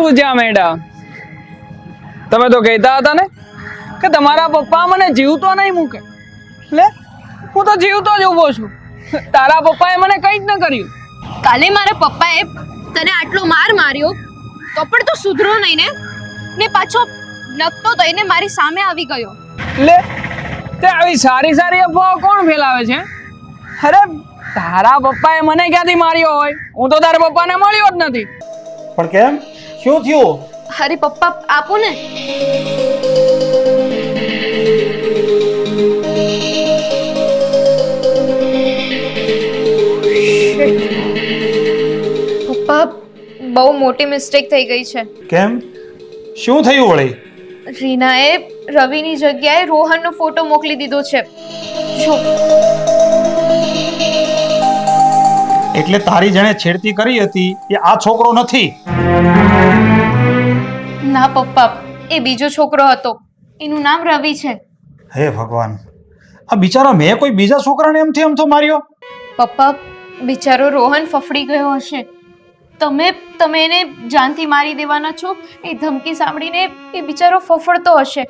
પૂજા madam? તમે તો કહેતા હતા ને કે તમારા પપ્પા મને જીવતો નહીં મૂકે. લે હું તો જીવતો જ ઊભો છું. તારા પપ્પાએ મને કંઈ જ ન કર્યું. કાલે મારા પપ્પાએ તને આટલો માર માર્યો તો પણ તું સુધરો નહીં ને? ને પાછો નકતો થઈને મારી સામે આવી ગયો. લે તે આવી સારી સારી અફવાઓ કોણ ફેલાવે છે? અરે તારા પપ્પાએ મને ક્યાંથી માર્યો હોય? હું તો તારા પપ્પાને મળ્યો જ નથી. પણ કેમ? શું થયું? અરે પપ્પા આપો ને. પપ્પા બહુ મોટી મિસ્ટેક થઈ ગઈ છે. કેમ? શું થયું વળી? રીનાએ રવિની જગ્યાએ રોહનનો ફોટો મોકલી દીધો છે. જો. એટલે તારી જેણે છેડતી કરી હતી એ આ છોકરો નથી. ના પપ્પા એ બીજો છોકરો હતો. એનું નામ રવિ છે. હે ભગવાન આ બિચારા મેં કોઈ બીજા છોકરાને એમથી એમ તો માર્યો? પપ્પા બિચારો રોહન ફફડી ગયો હશે. તમે તમે એને જાનથી મારી દેવાના છો? એ ધમકી સાંભળીને એ બિચારો ફફડતો હશે.